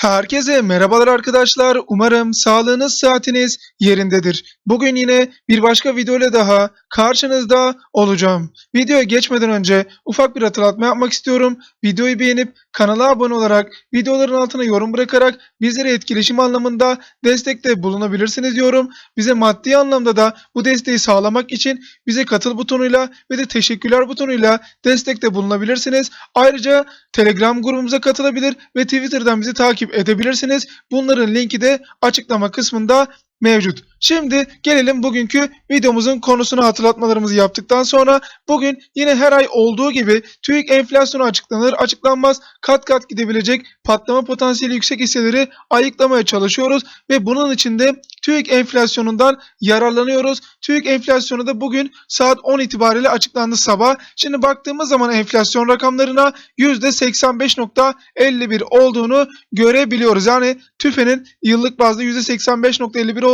Herkese merhabalar arkadaşlar. Umarım sağlığınız, saatiniz yerindedir. Bugün yine bir başka video ile daha karşınızda olacağım. Videoya geçmeden önce ufak bir hatırlatma yapmak istiyorum. Videoyu beğenip kanala abone olarak, videoların altına yorum bırakarak bizlere etkileşim anlamında destekte bulunabilirsiniz diyorum. Bize maddi anlamda da bu desteği sağlamak için bize katıl butonuyla ve de teşekkürler butonuyla destekte bulunabilirsiniz. Ayrıca Telegram grubumuza katılabilir ve Twitter'dan bizi takip edebilirsiniz. Bunların linki de açıklama kısmında mevcut. Şimdi gelelim bugünkü videomuzun konusunu hatırlatmalarımızı yaptıktan sonra bugün yine her ay olduğu gibi TÜİK enflasyonu açıklanır açıklanmaz kat kat gidebilecek patlama potansiyeli yüksek hisseleri ayıklamaya çalışıyoruz ve bunun için de TÜİK enflasyonundan yararlanıyoruz. TÜİK enflasyonu da bugün saat 10 itibariyle açıklandı sabah. Şimdi baktığımız zaman enflasyon rakamlarına %85.51 olduğunu görebiliyoruz. Yani TÜFE'nin yıllık bazda %85.51 olduğunu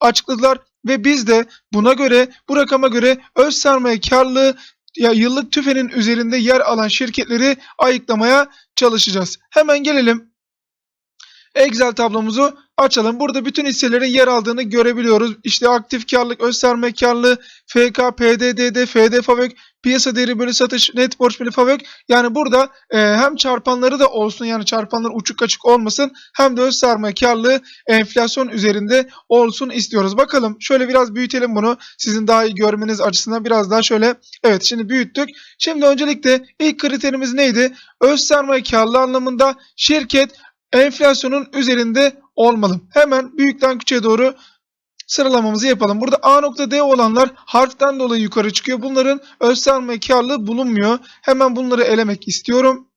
açıkladılar ve biz de buna göre bu rakama göre öz sermaye karlılığı ya yıllık TÜFE'nin üzerinde yer alan şirketleri ayıklamaya çalışacağız. Hemen gelelim Excel tablomuzu açalım. Burada bütün hisselerin yer aldığını görebiliyoruz. İşte aktif karlılık, öz sermaye karlılığı, FK, PDDD, FD Favök, piyasa değeri bölü satış, net borç bölü Favök. Yani burada e, hem çarpanları da olsun yani çarpanlar uçuk açık olmasın hem de öz sermaye enflasyon üzerinde olsun istiyoruz. Bakalım şöyle biraz büyütelim bunu. Sizin daha iyi görmeniz açısından biraz daha şöyle evet şimdi büyüttük. Şimdi öncelikle ilk kriterimiz neydi? Öz sermaye anlamında şirket enflasyonun üzerinde olmalı. Hemen büyükten küçüğe doğru sıralamamızı yapalım. Burada A nokta D olanlar harften dolayı yukarı çıkıyor. Bunların öz sermaye karlılığı bulunmuyor. Hemen bunları elemek istiyorum.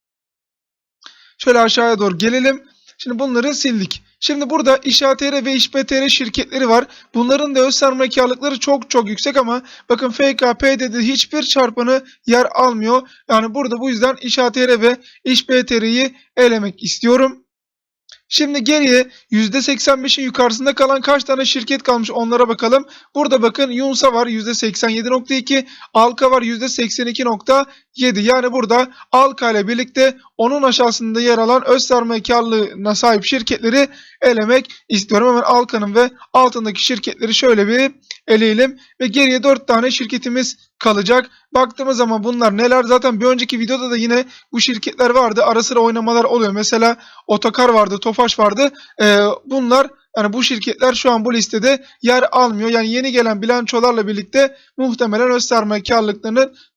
Şöyle aşağıya doğru gelelim. Şimdi bunları sildik. Şimdi burada İŞATR ve İŞBTR şirketleri var. Bunların da öz sermaye karlılıkları çok çok yüksek ama bakın FK, PD'de hiçbir çarpanı yer almıyor. Yani burada bu yüzden İŞATR ve İŞBTR'yi elemek istiyorum. Şimdi geriye %85'in yukarısında kalan kaç tane şirket kalmış onlara bakalım. Burada bakın Yunsa var %87.2, Alka var %82.7. Yani burada Alka ile birlikte onun aşağısında yer alan öz sermaye sahip şirketleri elemek istiyorum. Hemen Alka'nın ve altındaki şirketleri şöyle bir eleyelim. Ve geriye 4 tane şirketimiz kalacak. Baktığımız zaman bunlar neler? Zaten bir önceki videoda da yine bu şirketler vardı. Ara sıra oynamalar oluyor. Mesela Otokar vardı, Tofaş vardı. Ee, bunlar yani bu şirketler şu an bu listede yer almıyor. Yani yeni gelen bilançolarla birlikte muhtemelen öz sermaye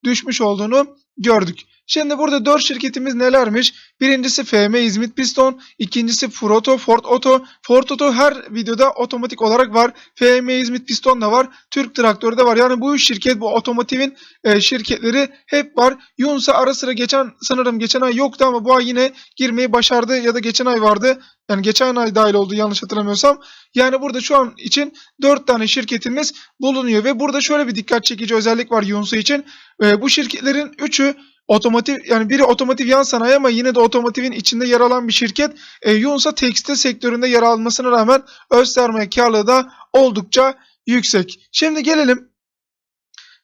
düşmüş olduğunu gördük. Şimdi burada 4 şirketimiz nelermiş? Birincisi FM İzmit Piston, ikincisi Froto, Ford Auto. Ford Auto her videoda otomatik olarak var. FM İzmit Piston da var. Türk Traktörü de var. Yani bu üç şirket bu otomotivin e, şirketleri hep var. Yunsa ara sıra geçen sanırım geçen ay yoktu ama bu ay yine girmeyi başardı ya da geçen ay vardı. Yani geçen ay dahil oldu yanlış hatırlamıyorsam. Yani burada şu an için 4 tane şirketimiz bulunuyor ve burada şöyle bir dikkat çekici özellik var Yunsa için. E, bu şirketlerin 3'ü otomotiv yani biri otomotiv yan sanayi ama yine de otomotivin içinde yer alan bir şirket. E, Yunsa tekstil sektöründe yer almasına rağmen öz sermaye karlılığı da oldukça yüksek. Şimdi gelelim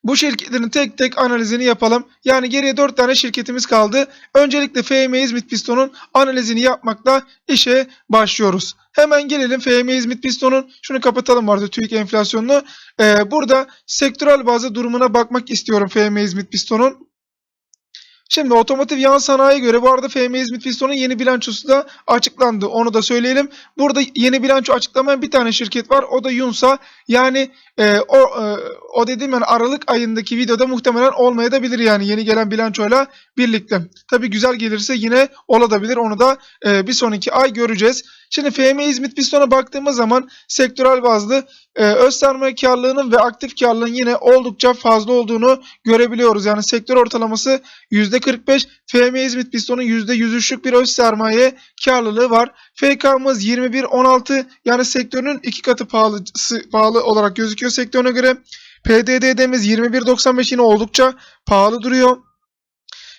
bu şirketlerin tek tek analizini yapalım. Yani geriye 4 tane şirketimiz kaldı. Öncelikle FM İzmit Piston'un analizini yapmakla işe başlıyoruz. Hemen gelelim FM İzmit Piston'un şunu kapatalım vardı TÜİK enflasyonunu. Ee, burada sektörel bazı durumuna bakmak istiyorum FM İzmit Piston'un. Şimdi otomotiv yan sanayiye göre bu arada FM İzmit Piston'un yeni bilançosu da açıklandı. Onu da söyleyelim. Burada yeni bilanço açıklamayan bir tane şirket var. O da Yunsa. Yani e, o e, o dediğim yani Aralık ayındaki videoda muhtemelen olmayabilir yani yeni gelen bilançoyla birlikte. Tabi güzel gelirse yine olabilir. Onu da e, bir sonraki ay göreceğiz. Şimdi FM İzmit Piston'a baktığımız zaman sektörel bazlı e, öz sermaye karlılığının ve aktif karlılığın yine oldukça fazla olduğunu görebiliyoruz. Yani sektör ortalaması %45, FM İzmit Piston'un %103'lük bir öz sermaye karlılığı var. FK'mız 21.16 yani sektörün iki katı pahalısı, pahalı olarak gözüküyor sektörüne göre. PDD'miz 21.95 yine oldukça pahalı duruyor.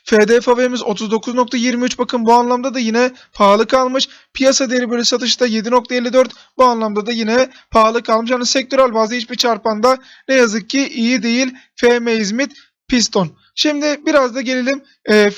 FDFV'miz 39.23 bakın bu anlamda da yine pahalı kalmış. Piyasa değeri bölü satışta 7.54 bu anlamda da yine pahalı kalmış. Yani sektörel bazda hiçbir çarpanda ne yazık ki iyi değil. FM İzmit Piston. Şimdi biraz da gelelim e, e,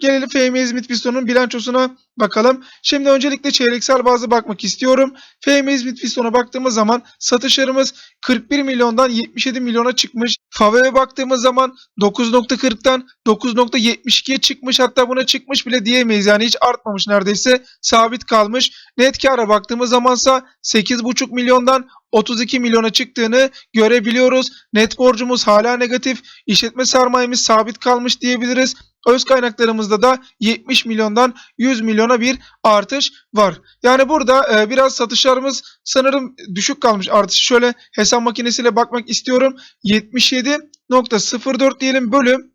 gelelim FM İzmit Piston'un bilançosuna bakalım. Şimdi öncelikle çeyreksel bazı bakmak istiyorum. FM İzmit Piston'a baktığımız zaman satışlarımız 41 milyondan 77 milyona çıkmış. Fave'ye baktığımız zaman 9.40'tan 9.72'ye çıkmış. Hatta buna çıkmış bile diyemeyiz. Yani hiç artmamış neredeyse. Sabit kalmış. Net kâra baktığımız zamansa 8.5 milyondan 32 milyona çıktığını görebiliyoruz. Net borcumuz hala negatif. İşletme sermayemiz sabit kalmış diyebiliriz. Öz kaynaklarımızda da 70 milyondan 100 milyona bir artış var. Yani burada e, biraz satışlarımız sanırım düşük kalmış artışı. Şöyle hesap makinesiyle bakmak istiyorum. 77.04 diyelim bölüm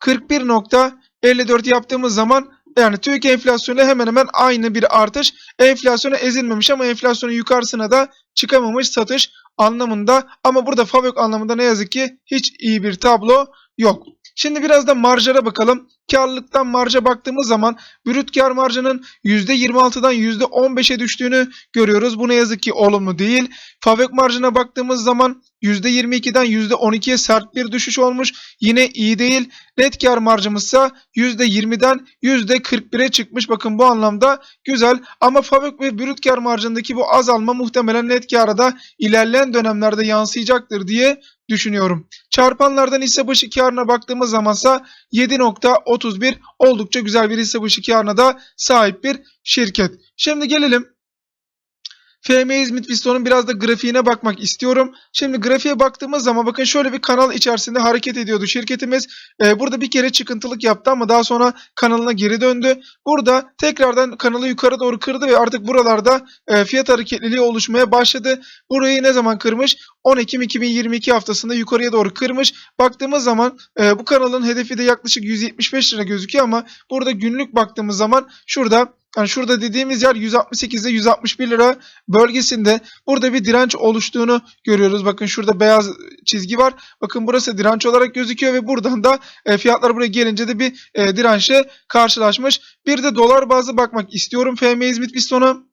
41.54 yaptığımız zaman yani TÜİK enflasyonu hemen hemen aynı bir artış. Enflasyona ezilmemiş ama enflasyonun yukarısına da çıkamamış satış anlamında. Ama burada FAVÖK anlamında ne yazık ki hiç iyi bir tablo yok. Şimdi biraz da marjlara bakalım. Karlılıktan marja baktığımız zaman brüt kar marjının %26'dan %15'e düştüğünü görüyoruz. Bu ne yazık ki olumlu değil. Favök marjına baktığımız zaman %22'den %12'ye sert bir düşüş olmuş. Yine iyi değil. Net kar marjımızsa %20'den %41'e çıkmış. Bakın bu anlamda güzel. Ama Favök ve brüt kar marjındaki bu azalma muhtemelen net kara da ilerleyen dönemlerde yansıyacaktır diye düşünüyorum. Çarpanlardan hisse başı karına baktığımız zamansa 7.31 oldukça güzel bir hisse başı karına da sahip bir şirket. Şimdi gelelim FM İzmit Piston'un biraz da grafiğine bakmak istiyorum. Şimdi grafiğe baktığımız zaman bakın şöyle bir kanal içerisinde hareket ediyordu şirketimiz. Ee, burada bir kere çıkıntılık yaptı ama daha sonra kanalına geri döndü. Burada tekrardan kanalı yukarı doğru kırdı ve artık buralarda e, fiyat hareketliliği oluşmaya başladı. Burayı ne zaman kırmış? 10 Ekim 2022 haftasında yukarıya doğru kırmış. Baktığımız zaman e, bu kanalın hedefi de yaklaşık 175 lira gözüküyor ama burada günlük baktığımız zaman şurada yani şurada dediğimiz yer 168 ile 161 lira bölgesinde burada bir direnç oluştuğunu görüyoruz. Bakın şurada beyaz çizgi var. Bakın burası direnç olarak gözüküyor ve buradan da e, fiyatlar buraya gelince de bir e, dirençle karşılaşmış. Bir de dolar bazlı bakmak istiyorum. FM İzmit Piston'a.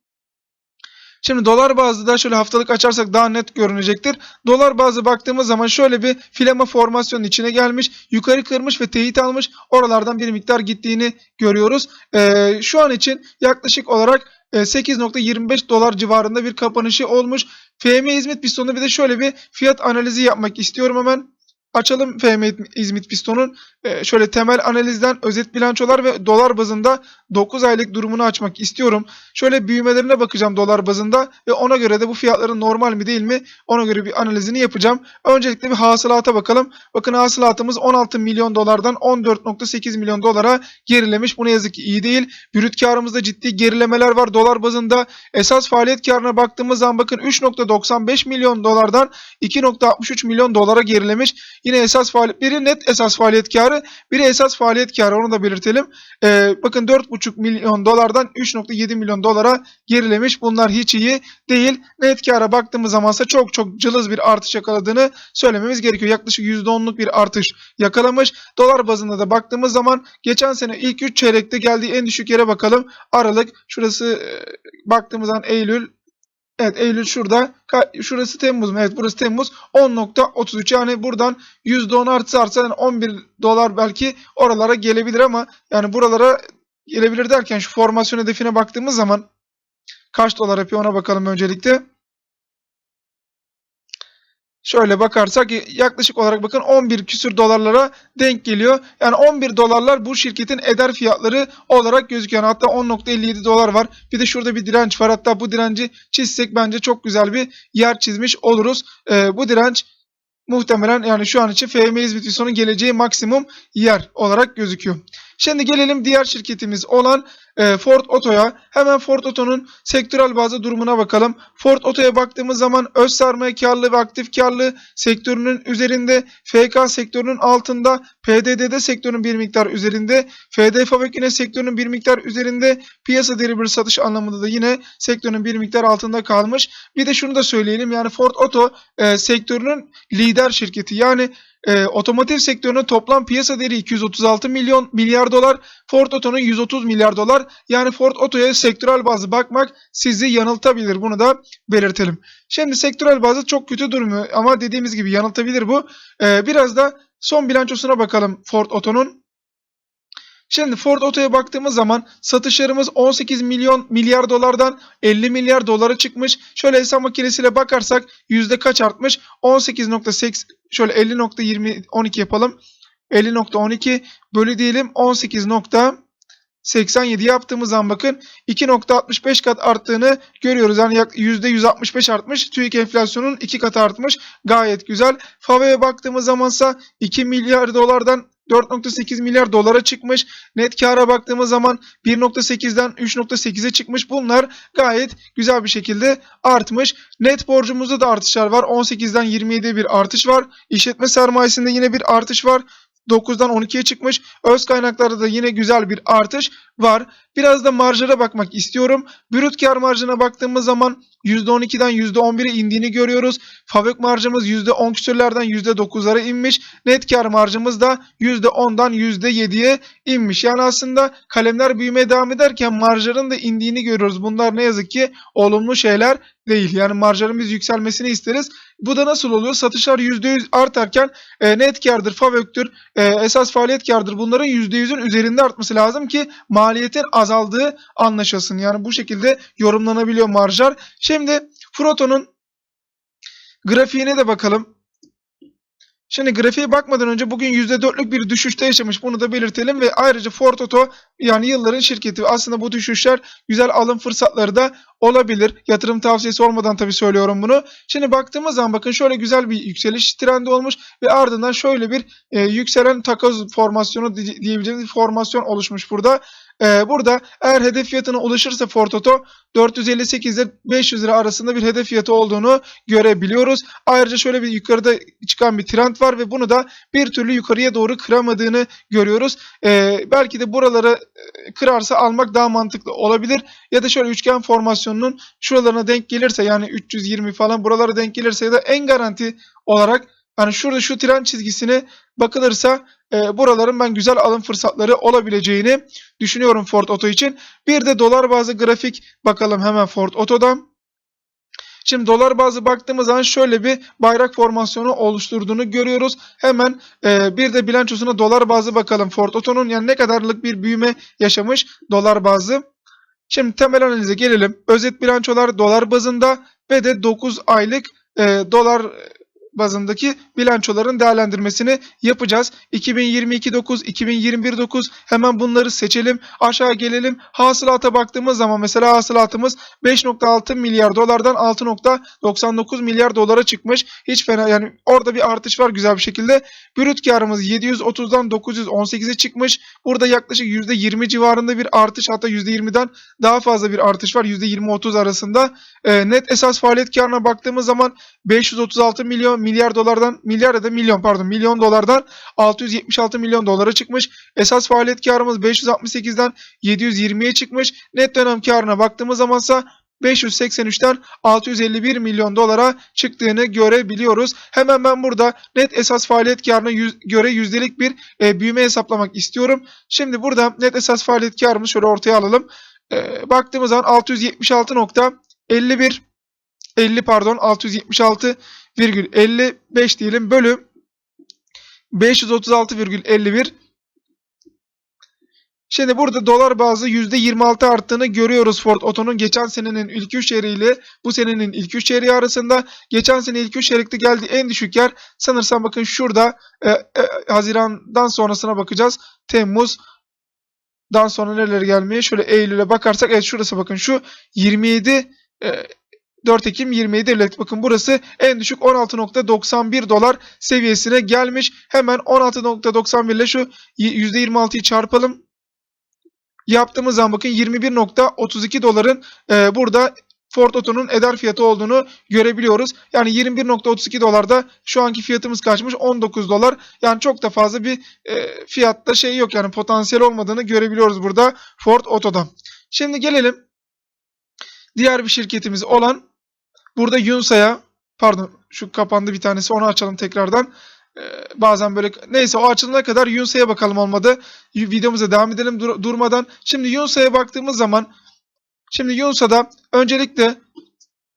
Şimdi dolar bazlı da şöyle haftalık açarsak daha net görünecektir. Dolar bazlı baktığımız zaman şöyle bir filama formasyonun içine gelmiş. Yukarı kırmış ve teyit almış. Oralardan bir miktar gittiğini görüyoruz. Ee, şu an için yaklaşık olarak e, 8.25 dolar civarında bir kapanışı olmuş. FM İzmit Piston'da bir de şöyle bir fiyat analizi yapmak istiyorum hemen. Açalım FM İzmit Piston'un e, şöyle temel analizden özet bilançolar ve dolar bazında 9 aylık durumunu açmak istiyorum. Şöyle büyümelerine bakacağım dolar bazında ve ona göre de bu fiyatların normal mi değil mi ona göre bir analizini yapacağım. Öncelikle bir hasılata bakalım. Bakın hasılatımız 16 milyon dolardan 14.8 milyon dolara gerilemiş. Bu ne yazık ki iyi değil. Brüt karımızda ciddi gerilemeler var dolar bazında. Esas faaliyet karına baktığımız zaman bakın 3.95 milyon dolardan 2.63 milyon dolara gerilemiş. Yine esas faaliyet biri net esas faaliyet karı, biri esas faaliyet karı onu da belirtelim. Ee, bakın 4.5 milyon dolardan 3.7 milyon dolara gerilemiş. Bunlar hiç iyi değil. Net kara baktığımız zamansa çok çok cılız bir artış yakaladığını söylememiz gerekiyor. Yaklaşık %10'luk bir artış yakalamış. Dolar bazında da baktığımız zaman geçen sene ilk 3 çeyrekte geldiği en düşük yere bakalım. Aralık şurası e, baktığımız zaman Eylül Evet Eylül şurada. Şurası Temmuz mu? Evet burası Temmuz. 10.33 yani buradan %10 artsa artsa yani 11 dolar belki oralara gelebilir ama yani buralara gelebilir derken şu formasyon hedefine baktığımız zaman kaç dolar yapıyor ona bakalım öncelikle. Şöyle bakarsak yaklaşık olarak bakın 11 küsür dolarlara denk geliyor. Yani 11 dolarlar bu şirketin eder fiyatları olarak gözüküyor. Hatta 10.57 dolar var. Bir de şurada bir direnç var. Hatta bu direnci çizsek bence çok güzel bir yer çizmiş oluruz. Ee, bu direnç muhtemelen yani şu an için FM İzmit Vison'un geleceği maksimum yer olarak gözüküyor. Şimdi gelelim diğer şirketimiz olan e, Ford Oto'ya. Hemen Ford Oto'nun sektörel bazı durumuna bakalım. Ford Oto'ya baktığımız zaman öz sermaye karlı ve aktif karlı sektörünün üzerinde, FK sektörünün altında, PDD'de sektörün bir miktar üzerinde, FD Fabrik yine sektörünün bir miktar üzerinde, piyasa değeri bir satış anlamında da yine sektörün bir miktar altında kalmış. Bir de şunu da söyleyelim yani Ford Oto e, sektörünün lider şirketi. Yani e, otomotiv sektörünün toplam piyasa değeri 236 milyon milyar dolar. Ford Oto'nun 130 milyar dolar. Yani Ford Oto'ya sektörel bazı bakmak sizi yanıltabilir. Bunu da belirtelim. Şimdi sektörel bazı çok kötü durmuyor ama dediğimiz gibi yanıltabilir bu. E, biraz da son bilançosuna bakalım Ford Oto'nun. Şimdi Ford Oto'ya baktığımız zaman satışlarımız 18 milyon milyar dolardan 50 milyar dolara çıkmış. Şöyle hesap makinesiyle bakarsak yüzde kaç artmış? 18.8 şöyle 50.20 12 yapalım. 50.12 bölü diyelim 18.87 yaptığımız zaman bakın 2.65 kat arttığını görüyoruz. Yani yak- %165 artmış. TÜİK enflasyonun 2 katı artmış. Gayet güzel. FAVÖ'ye baktığımız zamansa 2 milyar dolardan 4.8 milyar dolara çıkmış. Net kâra baktığımız zaman 1.8'den 3.8'e çıkmış. Bunlar gayet güzel bir şekilde artmış. Net borcumuzda da artışlar var. 18'den 27'ye bir artış var. İşletme sermayesinde yine bir artış var. 9'dan 12'ye çıkmış. Öz kaynaklarda da yine güzel bir artış var. Biraz da marjlara bakmak istiyorum. Brüt kar marjına baktığımız zaman %12'den %11'e indiğini görüyoruz. Fabrik marjımız %10 küsürlerden %9'lara inmiş. Net kar marjımız da %10'dan %7'ye inmiş. Yani aslında kalemler büyümeye devam ederken marjların da indiğini görüyoruz. Bunlar ne yazık ki olumlu şeyler değil. Yani marjlarımız yükselmesini isteriz. Bu da nasıl oluyor? Satışlar %100 artarken e, net kardır, FAVÖK'tür, e, esas faaliyet kardır. Bunların %100'ün üzerinde artması lazım ki maliyetin azaldığı anlaşılsın. Yani bu şekilde yorumlanabiliyor marjlar. Şimdi Froto'nun grafiğine de bakalım. Şimdi grafiğe bakmadan önce bugün %4'lük bir düşüşte yaşamış. Bunu da belirtelim ve ayrıca Ford Auto yani yılların şirketi. Aslında bu düşüşler güzel alım fırsatları da olabilir. Yatırım tavsiyesi olmadan tabii söylüyorum bunu. Şimdi baktığımız zaman bakın şöyle güzel bir yükseliş trendi olmuş ve ardından şöyle bir e, yükselen takoz formasyonu di- diyebileceğimiz formasyon oluşmuş burada. E, burada eğer hedef fiyatına ulaşırsa Ford Auto 458 ile 500 lira arasında bir hedef fiyatı olduğunu görebiliyoruz. Ayrıca şöyle bir yukarıda çıkan bir trend var ve bunu da bir türlü yukarıya doğru kıramadığını görüyoruz. E, belki de buraları e, kırarsa almak daha mantıklı olabilir. Ya da şöyle üçgen formasyonunun şuralarına denk gelirse yani 320 falan buralara denk gelirse ya da en garanti olarak hani şurada şu tren çizgisine bakılırsa e, buraların ben güzel alım fırsatları olabileceğini düşünüyorum Ford Auto için. Bir de dolar bazlı grafik bakalım hemen Ford Auto'dan. Şimdi dolar bazı baktığımız zaman şöyle bir bayrak formasyonu oluşturduğunu görüyoruz. Hemen e, bir de bilançosuna dolar bazı bakalım. Ford Auto'nun yani ne kadarlık bir büyüme yaşamış dolar bazı. Şimdi temel analize gelelim. Özet bilançolar dolar bazında ve de 9 aylık e, dolar bazındaki bilançoların değerlendirmesini yapacağız. 2022 9, 2021 9 hemen bunları seçelim. Aşağı gelelim. Hasılata baktığımız zaman mesela hasılatımız 5.6 milyar dolardan 6.99 milyar dolara çıkmış. Hiç fena yani orada bir artış var güzel bir şekilde. Brüt karımız 730'dan 918'e çıkmış. Burada yaklaşık %20 civarında bir artış hatta %20'den daha fazla bir artış var. %20-30 arasında. Ee, net esas faaliyet karına baktığımız zaman 536 milyon milyar dolardan milyar ya da milyon pardon milyon dolardan 676 milyon dolara çıkmış. Esas faaliyet karımız 568'den 720'ye çıkmış. Net dönem karına baktığımız zamansa 583'ten 651 milyon dolara çıktığını görebiliyoruz. Hemen ben burada net esas faaliyet karına göre yüzdelik bir e, büyüme hesaplamak istiyorum. Şimdi burada net esas faaliyet karımızı şöyle ortaya alalım. E, baktığımız zaman 676.51 50 pardon 676,55 diyelim. Bölü 536,51 Şimdi burada dolar bazı %26 arttığını görüyoruz Ford Oto'nun. Geçen senenin ilk 3 çeyreğiyle bu senenin ilk 3 çeyreği arasında. Geçen sene ilk 3 çeyrekte geldiği en düşük yer. Sanırsam bakın şurada e, e, Haziran'dan sonrasına bakacağız. Temmuz'dan sonra neler gelmeye? Şöyle Eylül'e bakarsak evet şurası bakın şu 27 e, 4 Ekim 27 Eylül. Bakın burası en düşük 16.91 dolar seviyesine gelmiş. Hemen 16.91 ile şu %26'yı çarpalım. Yaptığımız zaman bakın 21.32 doların e, burada Ford Auto'nun eder fiyatı olduğunu görebiliyoruz. Yani 21.32 dolarda şu anki fiyatımız kaçmış? 19 dolar. Yani çok da fazla bir e, fiyatta şey yok yani potansiyel olmadığını görebiliyoruz burada Ford Auto'da. Şimdi gelelim diğer bir şirketimiz olan burada Yunsa'ya pardon şu kapandı bir tanesi onu açalım tekrardan. Ee, bazen böyle neyse o açılana kadar Yunsa'ya bakalım olmadı. Videomuza devam edelim dur- durmadan. Şimdi Yunsa'ya baktığımız zaman şimdi Yunsa'da öncelikle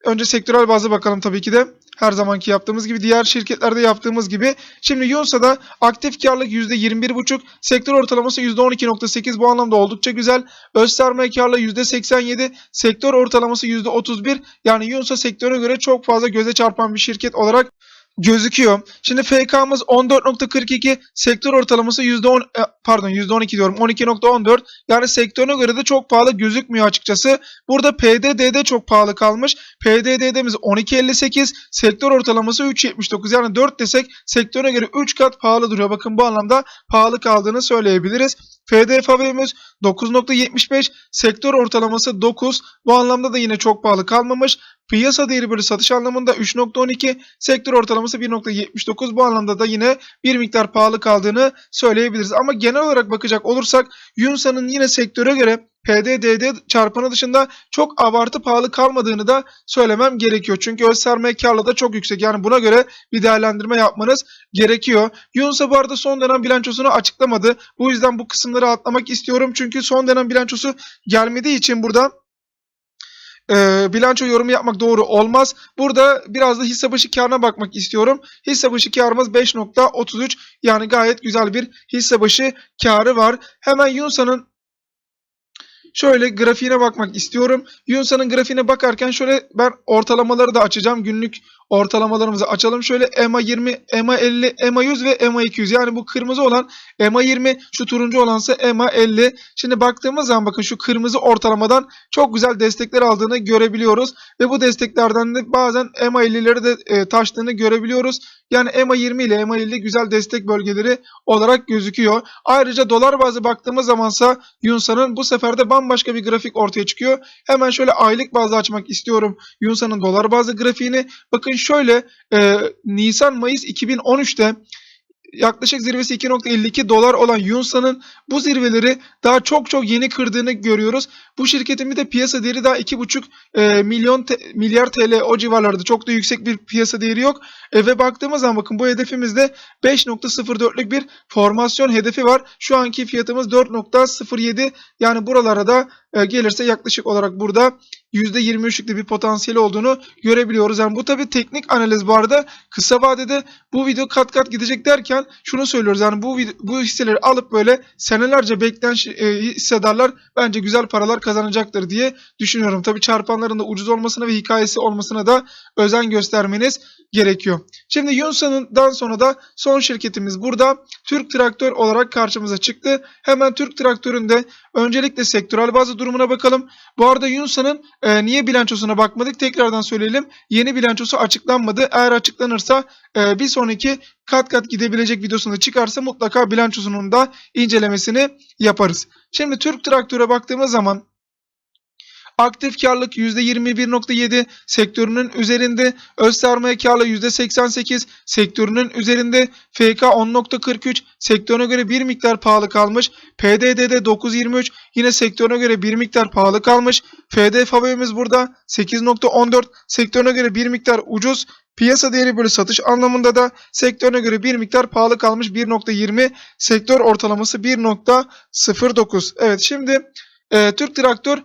önce sektörel bazda bakalım tabii ki de. Her zamanki yaptığımız gibi diğer şirketlerde yaptığımız gibi. Şimdi Yunsa'da aktif karlılık %21,5, sektör ortalaması %12,8 bu anlamda oldukça güzel. Öz sermaye karlılığı %87, sektör ortalaması %31. Yani Yunsa sektörüne göre çok fazla göze çarpan bir şirket olarak gözüküyor. Şimdi FK'mız 14.42, sektör ortalaması %10 e, pardon %12 diyorum 12.14. Yani sektörüne göre de çok pahalı gözükmüyor açıkçası. Burada PDD'de çok pahalı kalmış. PDD'miz 12.58, sektör ortalaması 3.79. Yani 4 desek sektörüne göre 3 kat pahalı duruyor. Bakın bu anlamda pahalı kaldığını söyleyebiliriz. FDFV'miz 9.75, sektör ortalaması 9. Bu anlamda da yine çok pahalı kalmamış. Piyasa değeri bölü satış anlamında 3.12, sektör ortalaması 1.79. Bu anlamda da yine bir miktar pahalı kaldığını söyleyebiliriz. Ama genel olarak bakacak olursak Yunsa'nın yine sektöre göre PDDD çarpanı dışında çok abartı pahalı kalmadığını da söylemem gerekiyor. Çünkü öz sermaye karlılığı da çok yüksek. Yani buna göre bir değerlendirme yapmanız gerekiyor. Yunsa bu arada son dönem bilançosunu açıklamadı. Bu yüzden bu kısımları atlamak istiyorum. Çünkü son dönem bilançosu gelmediği için burada e, bilanço yorumu yapmak doğru olmaz. Burada biraz da hisse başı karına bakmak istiyorum. Hisse başı karımız 5.33 yani gayet güzel bir hisse başı karı var. Hemen Yunsa'nın Şöyle grafiğine bakmak istiyorum. Yunsa'nın grafiğine bakarken şöyle ben ortalamaları da açacağım. Günlük ortalamalarımızı açalım. Şöyle EMA 20, EMA 50, EMA 100 ve EMA 200. Yani bu kırmızı olan EMA 20, şu turuncu olansa EMA 50. Şimdi baktığımız zaman bakın şu kırmızı ortalamadan çok güzel destekler aldığını görebiliyoruz. Ve bu desteklerden de bazen EMA 50'leri de e, taştığını görebiliyoruz. Yani EMA 20 ile EMA 50 güzel destek bölgeleri olarak gözüküyor. Ayrıca dolar bazı baktığımız zamansa Yunsa'nın bu sefer de bambaşka bir grafik ortaya çıkıyor. Hemen şöyle aylık bazlı açmak istiyorum Yunsa'nın dolar bazlı grafiğini. Bakın şöyle e, Nisan-Mayıs 2013'te yaklaşık zirvesi 2.52 dolar olan Yunsa'nın bu zirveleri daha çok çok yeni kırdığını görüyoruz. Bu şirketin bir de piyasa değeri daha 2.5 e, milyon te, milyar TL o civarlarda çok da yüksek bir piyasa değeri yok. E, ve baktığımız zaman bakın bu hedefimizde 5.04'lük bir formasyon hedefi var. Şu anki fiyatımız 4.07 yani buralara da e, gelirse yaklaşık olarak burada %23'lük bir potansiyeli olduğunu görebiliyoruz. Yani bu tabi teknik analiz bu arada kısa vadede bu video kat kat gidecek derken şunu söylüyoruz. Yani bu bu hisseleri alıp böyle senelerce bekleyen e, hissedarlar bence güzel paralar kazanacaktır diye düşünüyorum. Tabi çarpanların da ucuz olmasına ve hikayesi olmasına da özen göstermeniz gerekiyor. Şimdi Yunsa'ndan sonra da son şirketimiz burada Türk Traktör olarak karşımıza çıktı. Hemen Türk Traktör'ünde öncelikle sektörel bazı durumuna bakalım. Bu arada Yunsa'nın e, niye bilançosuna bakmadık tekrardan söyleyelim. Yeni bilançosu açıklanmadı. Eğer açıklanırsa e, bir sonraki kat kat gidebilecek videosunda çıkarsa mutlaka bilançosunun da incelemesini yaparız. Şimdi Türk Traktör'e baktığımız zaman Aktif karlılık %21.7 sektörünün üzerinde. Öz sermaye karlılığı %88 sektörünün üzerinde. FK 10.43 sektörüne göre bir miktar pahalı kalmış. PDD'de 9.23 yine sektörüne göre bir miktar pahalı kalmış. FDFV'miz burada 8.14 sektörüne göre bir miktar ucuz. Piyasa değeri bölü satış anlamında da sektörüne göre bir miktar pahalı kalmış 1.20 sektör ortalaması 1.09. Evet şimdi e, Türk Traktör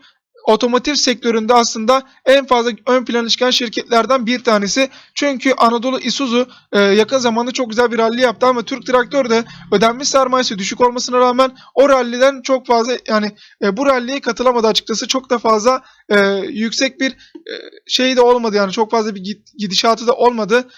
otomotiv sektöründe aslında en fazla ön plana çıkan şirketlerden bir tanesi. Çünkü Anadolu Isuzu e, yakın zamanda çok güzel bir rally yaptı ama Türk Traktör de ödenmiş sermayesi düşük olmasına rağmen o ralliden çok fazla yani e, bu ralliye katılamadı açıkçası. Çok da fazla e, yüksek bir e, şey de olmadı yani çok fazla bir gidişatı da olmadı.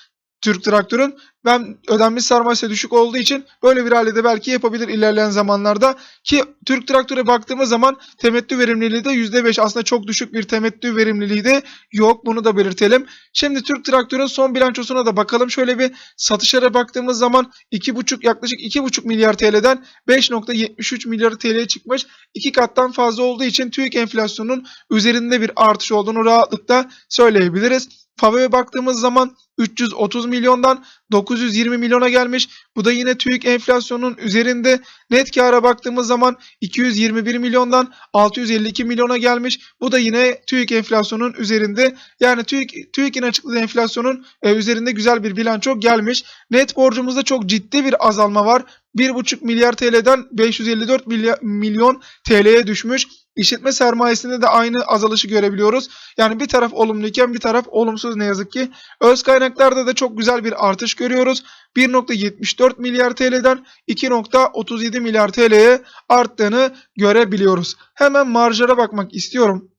Türk Traktör'ün ben ödenmiş sermayesi düşük olduğu için böyle bir halde belki yapabilir ilerleyen zamanlarda. Ki Türk Traktör'e baktığımız zaman temettü verimliliği de %5 aslında çok düşük bir temettü verimliliği de yok. Bunu da belirtelim. Şimdi Türk Traktör'ün son bilançosuna da bakalım. Şöyle bir satışlara baktığımız zaman 2,5 yaklaşık 2,5 milyar TL'den 5,73 milyar TL'ye çıkmış. İki kattan fazla olduğu için TÜİK enflasyonunun üzerinde bir artış olduğunu rahatlıkla söyleyebiliriz. FAVÖ'ye baktığımız zaman 330 milyondan 920 milyona gelmiş. Bu da yine TÜİK enflasyonunun üzerinde. Net kâra baktığımız zaman 221 milyondan 652 milyona gelmiş. Bu da yine TÜİK enflasyonunun üzerinde. Yani TÜİK, TÜİK'in açıkladığı enflasyonun e, üzerinde güzel bir bilanço gelmiş. Net borcumuzda çok ciddi bir azalma var. 1,5 milyar TL'den 554 milyar, milyon TL'ye düşmüş. İşletme sermayesinde de aynı azalışı görebiliyoruz. Yani bir taraf olumluyken bir taraf olumsuz ne yazık ki. Öz kaynaklarda da çok güzel bir artış görüyoruz. 1.74 milyar TL'den 2.37 milyar TL'ye arttığını görebiliyoruz. Hemen marjlara bakmak istiyorum.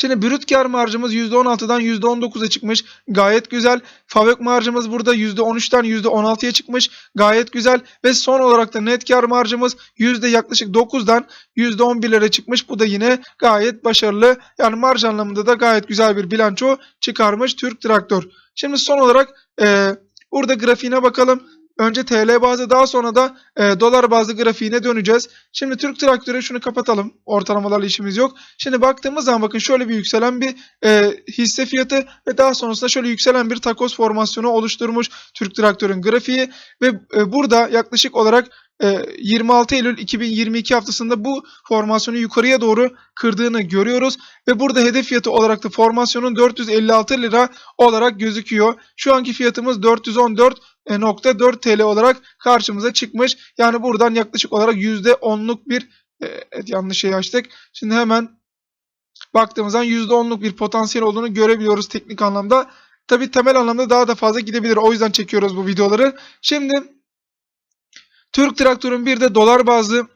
Şimdi brüt kar marjımız %16'dan %19'a çıkmış. Gayet güzel. Fabrik marjımız burada %13'ten %16'ya çıkmış. Gayet güzel. Ve son olarak da net kar marjımız yüzde yaklaşık 9'dan %11'lere çıkmış. Bu da yine gayet başarılı. Yani marj anlamında da gayet güzel bir bilanço çıkarmış Türk Traktör. Şimdi son olarak e, burada grafiğine bakalım. Önce TL bazı daha sonra da e, dolar bazı grafiğine döneceğiz. Şimdi Türk Traktörü şunu kapatalım. Ortalamalarla işimiz yok. Şimdi baktığımız zaman bakın şöyle bir yükselen bir e, hisse fiyatı ve daha sonrasında şöyle yükselen bir takoz formasyonu oluşturmuş Türk Traktör'ün grafiği ve e, burada yaklaşık olarak e, 26 Eylül 2022 haftasında bu formasyonu yukarıya doğru kırdığını görüyoruz ve burada hedef fiyatı olarak da formasyonun 456 lira olarak gözüküyor. Şu anki fiyatımız 414 4 TL olarak karşımıza çıkmış. Yani buradan yaklaşık olarak %10'luk bir e, evet, yanlış şey açtık. Şimdi hemen baktığımız zaman %10'luk bir potansiyel olduğunu görebiliyoruz teknik anlamda. Tabi temel anlamda daha da fazla gidebilir. O yüzden çekiyoruz bu videoları. Şimdi Türk Traktör'ün bir de dolar bazlı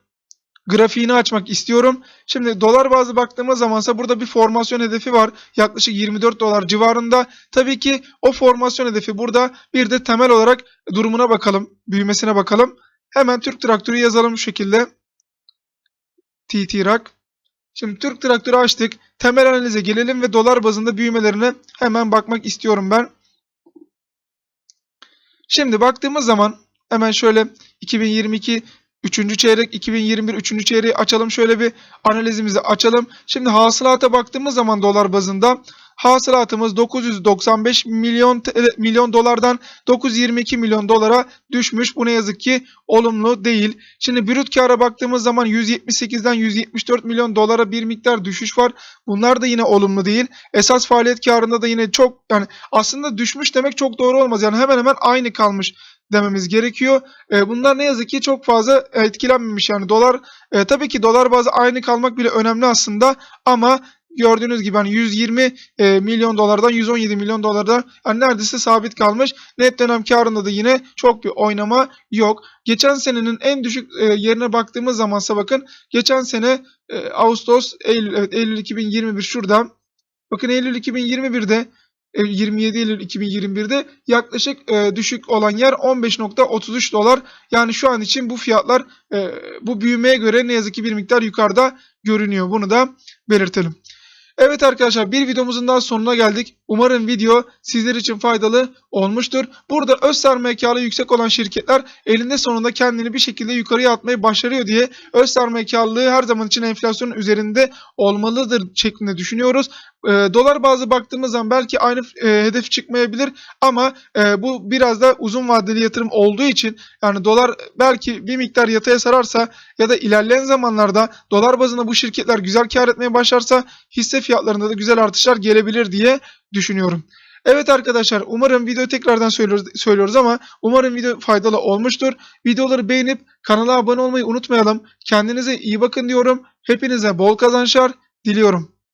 grafiğini açmak istiyorum. Şimdi dolar bazı baktığımız zamansa burada bir formasyon hedefi var. Yaklaşık 24 dolar civarında. Tabii ki o formasyon hedefi burada bir de temel olarak durumuna bakalım. Büyümesine bakalım. Hemen Türk Traktörü yazalım bu şekilde. TT-RAK. Şimdi Türk Traktörü açtık. Temel analize gelelim ve dolar bazında büyümelerine hemen bakmak istiyorum ben. Şimdi baktığımız zaman hemen şöyle 2022 Üçüncü çeyrek 2021 üçüncü çeyreği açalım. Şöyle bir analizimizi açalım. Şimdi hasılata baktığımız zaman dolar bazında hasılatımız 995 milyon milyon dolardan 922 milyon dolara düşmüş. Bu ne yazık ki olumlu değil. Şimdi brüt kâra baktığımız zaman 178'den 174 milyon dolara bir miktar düşüş var. Bunlar da yine olumlu değil. Esas faaliyet karında da yine çok yani aslında düşmüş demek çok doğru olmaz. Yani hemen hemen aynı kalmış dememiz gerekiyor. E, bunlar ne yazık ki çok fazla etkilenmemiş. Yani dolar e, tabii ki dolar bazı aynı kalmak bile önemli aslında ama gördüğünüz gibi hani 120 e, milyon dolardan 117 milyon dolardan yani neredeyse sabit kalmış. Net dönem karında da yine çok bir oynama yok. Geçen senenin en düşük e, yerine baktığımız zamansa bakın geçen sene e, Ağustos Eylül evet Eylül 2021 şurada. Bakın Eylül 2021'de 27 Eylül 2021'de yaklaşık e, düşük olan yer 15.33 dolar. Yani şu an için bu fiyatlar e, bu büyümeye göre ne yazık ki bir miktar yukarıda görünüyor. Bunu da belirtelim. Evet arkadaşlar bir videomuzun daha sonuna geldik. Umarım video sizler için faydalı olmuştur. Burada öz sermaye karı yüksek olan şirketler elinde sonunda kendini bir şekilde yukarıya atmayı başarıyor diye öz sermaye karlılığı her zaman için enflasyonun üzerinde olmalıdır şeklinde düşünüyoruz. E, dolar bazı baktığımız zaman belki aynı e, hedef çıkmayabilir ama e, bu biraz da uzun vadeli yatırım olduğu için yani dolar belki bir miktar yataya sararsa ya da ilerleyen zamanlarda dolar bazında bu şirketler güzel kar etmeye başlarsa hisse fiyatlarında da güzel artışlar gelebilir diye düşünüyorum. Evet arkadaşlar umarım video tekrardan söylüyoruz, söylüyoruz ama umarım video faydalı olmuştur. Videoları beğenip kanala abone olmayı unutmayalım. Kendinize iyi bakın diyorum. Hepinize bol kazançlar diliyorum.